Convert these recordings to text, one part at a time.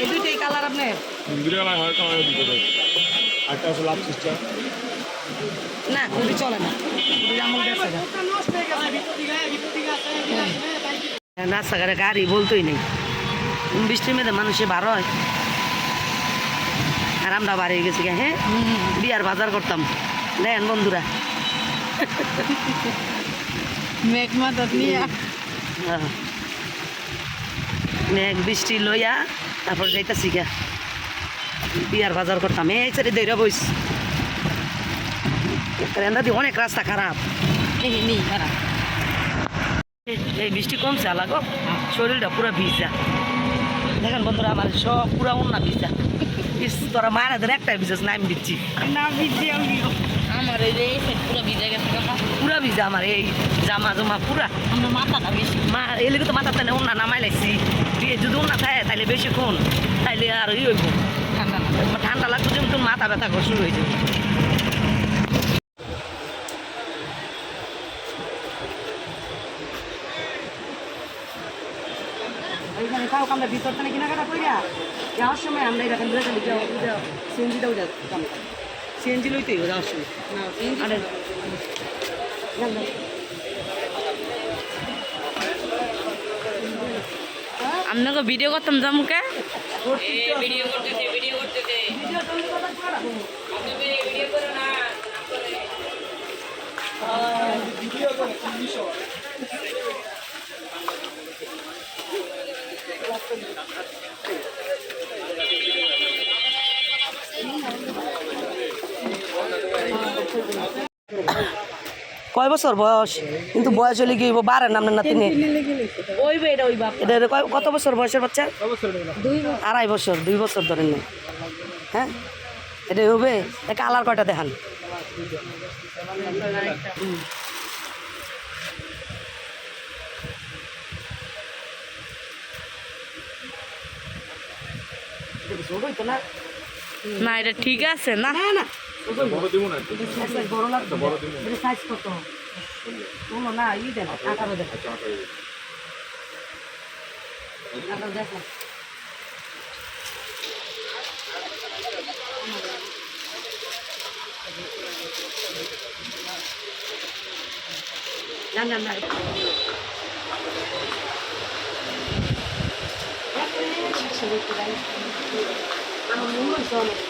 এই দুইটাই কালার আপনার? হয় একটা লাভ না। চলে না। রাস্তাঘাটে গাড়ি বলতোই নেই। বৃষ্টির মেয়েদের মানুষে বার হয়। আর আমরা বাড়ি গেছি গে, হ্যাঁ? বিয়ার বাজার করতাম। দেন বন্ধুরা। মেঘ মাদত নিয়ে। হ্যাঁ। মেঘ বৃষ্টি লইয়া তারপর যাইতাছি গা বিয়ার বাজার করতাম। এই সাইডে দৈরা বইস। রেন্দাদি অনেক রাস্তা খারাপ। খারাপ। এই- বৃষ্টি কমছে আলাগো শরীরটা পুরো ভিজা। দেখেন বন্ধুরা, আমার সব পুরো অন্য ভিজা। তোরা মায়ের হাতের একটাই ভিজাস না আমি দিচ্ছি না ভিজে আমার এই পুরো ভিজে গেছে পুরা ভিজা আমার এই জামা জমা পুরা। আমার মাথাটা বেশি। মা এই লেগে তো মাথার টানে অন্য নামাই লাগছি দিয়ে যদি অন্য থাকে তাহলে বেশিক্ষণ তাইলে আর ই হইব। ঠান্ডা ঠান্ডা লাগবে যেমন তোর মাথা ব্যথা করে শুরু হয়ে যাবে। ওইখানে খাও আমরা ভিতর থেকে কেনাকাটা করিয়া যাওয়ার সময় আমরা এরকম ঘুরে চলি সিএনজিটাও যাতাম সিএনজি লইতেই যান, যান। আপনাকে ভিডিও করতাম জামুকে ভিডিও করতেছে ভিডিও করতেছে ভিডিও করো না কয় বছর বয়স? কিন্তু বয়স হলে কি না ওই বাপ এটা কয়- কত বছর বয়সের বাচ্চা? আড়াই বছর দুই বছর ধরেন না হ্যাঁ? এটা হবে? এ কালার কয়টা দেখান? না না এটা ঠিক আছে না? না না। বড় দিব না বড় লাগবে? বড় দিব সাইজ কত? বলো না ই দেন আঠারো দেন। আচ্ছা আচ্ছা আঠারো দেখো না না না। আমার মনে হয়েছে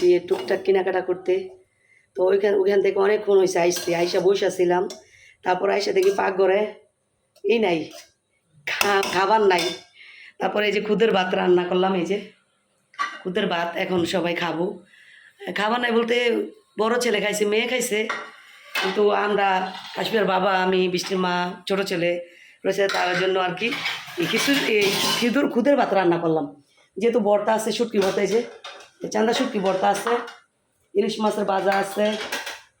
গিয়ে টুকটাক কেনাকাটা করতে। তো ওইখান ওইখান থেকে অনেকক্ষণ হয়েছে আইসছি আইসা বসেছিলাম তারপর আইসা দেখি পাক ঘরে এই নাই খাবার নাই। তারপরে এই যে খুদের ভাত রান্না করলাম, এই যে খুদের ভাত এখন সবাই খাব। খাবার নাই বলতে বড় ছেলে খাইছে, মেয়ে খাইছে। কিন্তু আমরা কাশ্মীর বাবা, আমি, বৃষ্টির মা, ছোটো ছেলে রয়েছে, তার জন্য আর কি, এই খিদুর খুদের ভাত রান্না করলাম। যেহেতু বর্তা আছে, শুটকি ভর্তা এই চান্দা শুটকি ভর্তা আছে ইলিশ মাছের বাজা আছে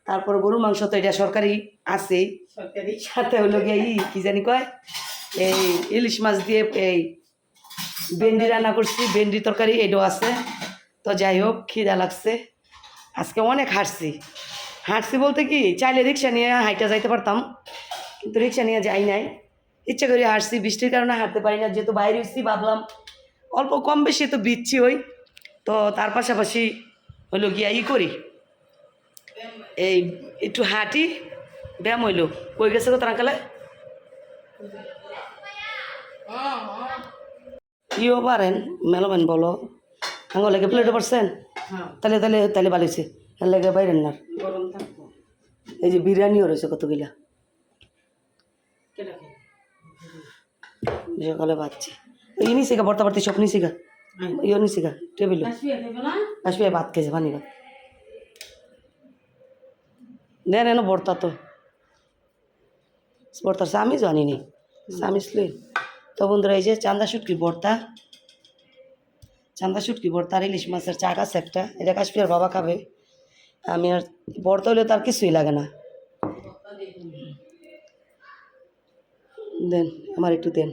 তারপর গরুর মাংস তো এটা সরকারি আছেই সাথে হলো গিয়ে ই কি জানি কয় এই ইলিশ মাছ দিয়ে এই ভেন্ডি রান্না করছি ভেন্ডি তরকারি এটাও আছে। তো যাই হোক খিদা লাগছে। আজকে অনেক হাঁটছি। হাঁটছি বলতে কি চাইলে রিক্সা নিয়ে হাইটা যাইতে পারতাম কিন্তু রিক্সা নিয়ে যাই নাই। ইচ্ছা করে হাঁটছি বৃষ্টির কারণে হাঁটতে পারি না যেহেতু বাইরে এসেছি ভাবলাম অল্প কম বেশি তো বিচ্ছি হই। তো তার পাশাপাশি হইল গিয়া ই করি। এই একটু হাঁটি ব্যায়াম হইল। কই গেছে কত রাখালে ইও পারেন মেলমেন বলো। আঙ্গ লেগে প্লেটে পারছেন তাহলে তাহলে তাহলে বালিছে লেগে বাইরেন না। এই যে বিরিয়ানিও রয়েছে কতগুলা। সকালে পাচ্ছি ই নিছি গা বর্তা বাড়তি সব নিছি ইও নিছি গা টেবিল। আসবি ভাত খেয়েছে পানি ভাত। দেন এনো বর্তা তো। বর্তার স্বামী জানি নি স্বামী স্লি তো বন্ধুরা এই যে চান্দা শুটকি ভর্তা চান্দা শুটকি ভর্তা আর ইলিশ মাছের চাট আছে একটা। এটা কাশ্মীর বাবা খাবে। আমি আর ভর্তা হলে তার কিছুই লাগে না। দেন আমার একটু দেন।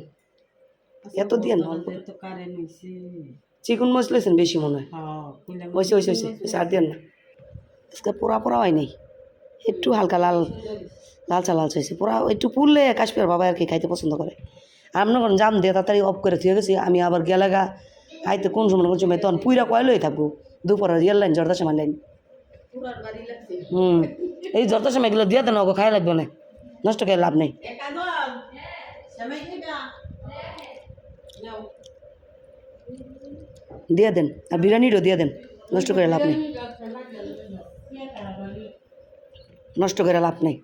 এত দিয়ে না অল্প তো কারেন্ট হয়েছে চিকন মাছ লইছেন বেশি মনে হয়। হ্যাঁ হয়েছে হয়েছে হয়েছে আর দেন না। আজকে পোড়া পোড়া হয় নাই। একটু হালকা লাল লালচা লালচা হয়েছে পোড়া একটু পুড়লে কাশ্মীর বাবা আর কি খাইতে পছন্দ করে। মনে করেন জাম দিয়ে তাড়াতাড়ি অফ করে থুয়ে গেছি আমি আবার গেলাগা খাইতে কোন সময় কোন সময় তখন পুইরা কয়লই থাকব? দুপুরের রিয়েল লাইন জর্দা সময় লাইন হুম এই জর্দা সময় এগুলো দিয়ে দেন ওকে খাই লাগবে না নষ্ট করে লাভ নেই। দিয়ে দেন আর বিরিয়ানিটাও দিয়ে দেন নষ্ট করে লাভ নেই। নষ্ট করে লাভ নেই।